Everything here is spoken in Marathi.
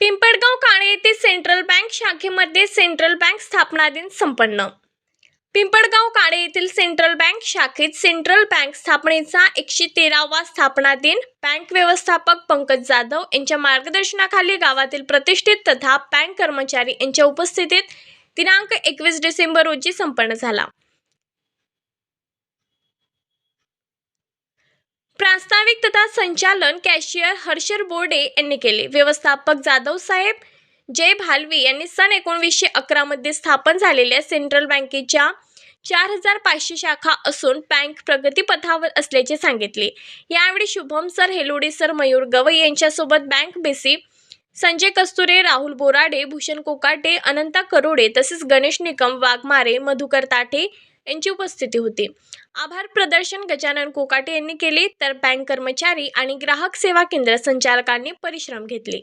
पिंपळगाव काणे येथे सेंट्रल बँक शाखेमध्ये सेंट्रल बँक स्थापना दिन संपन्न. पिंपळगाव काळे येथील सेंट्रल बँक शाखेत सेंट्रल बँक स्थापनेचा एकशे तेरावा स्थापना दिन बँक व्यवस्थापक पंकज जाधव यांच्या मार्गदर्शनाखाली गावातील प्रतिष्ठित तथा बँक कर्मचारी यांच्या उपस्थितीत दिनांक एकवीस डिसेंबर रोजी संपन्न झाला. प्रास्ताविक तथा संचालन कॅशियर हर्षर बोर्डे यांनी केले. व्यवस्थापक जाधव साहेब जय भालवी यांनी सन एकोणवीसशे अकरामध्ये स्थापन झालेल्या सेंट्रल बँकेच्या चार हजार पाचशे शाखा असून बँक प्रगतीपथावर असल्याचे सांगितले. यावेळी शुभम सर हेलोडे सर मयूर गवई यांच्यासोबत बँक बेसी संजय कस्तुरे राहुल बोराडे भूषण कोकाटे अनंता करोडे तसेच गणेश निकम वाघमारे मधुकर ताठे यांची उपस्थिती होती. आभार प्रदर्शन गजानन कोकाटे यांनी केले तर बँक कर्मचारी आणि ग्राहक सेवा केंद्र संचालकांनी परिश्रम घेतले.